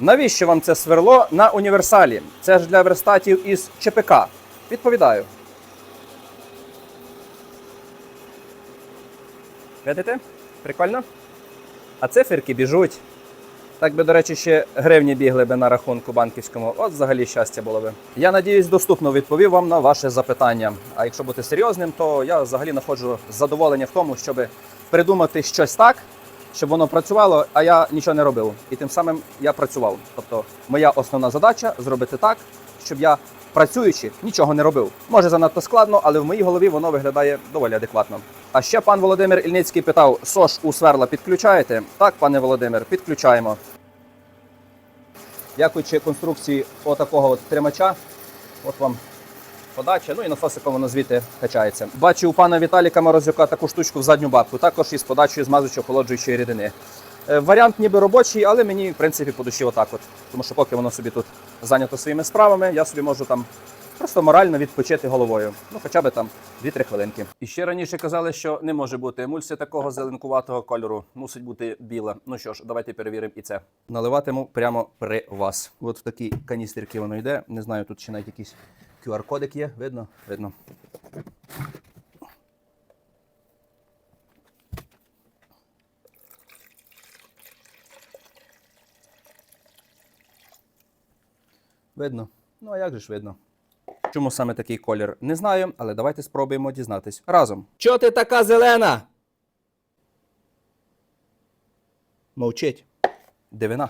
Навіщо вам це сверло на універсалі? Це ж для верстатів із ЧПК. Відповідаю. Видите? Прикольно? А циферки біжуть. Так би, до речі, ще гривні бігли би на рахунку банківському. От взагалі щастя було би. Я надіюсь, доступно відповів вам на ваше запитання. А якщо бути серйозним, то я взагалі знаходжу задоволення в тому, щоб придумати щось так, щоб воно працювало, а я нічого не робив. І тим самим я працював. Тобто, моя основна задача зробити так, щоб я працюючи нічого не робив. Може занадто складно, але в моїй голові воно виглядає доволі адекватно. А ще пан Володимир Ільницький питав: СОЖ у сверла підключаєте? Так, пане Володимир, підключаємо. Дякуючи конструкції отакого от тримача, от вам подача, ну і насосиком воно звідти качається. Бачу у пана Віталіка Морозюка таку штучку в задню бабку, також із подачею змазуючи охолоджуючої рідини. Е, Варіант ніби робочий, але мені в принципі по душі отак от. Тому що поки воно собі тут зайнято своїми справами, я собі можу там просто морально відпочити головою. Ну хоча б там 2-3 хвилинки. І ще раніше казали, що не може бути емульсія такого зеленкуватого кольору. Мусить бути біла. Ну що ж, давайте перевіримо і це. Наливатиму прямо при вас. От в такі каністерки воно йде. Не знаю, тут ще навіть якийсь QR-кодик є. Видно? Видно. Видно. Ну а як же ж видно? Чому саме такий колір? Не знаю, але давайте спробуємо дізнатись разом. Чого ти така зелена? Мовчить. Дивина.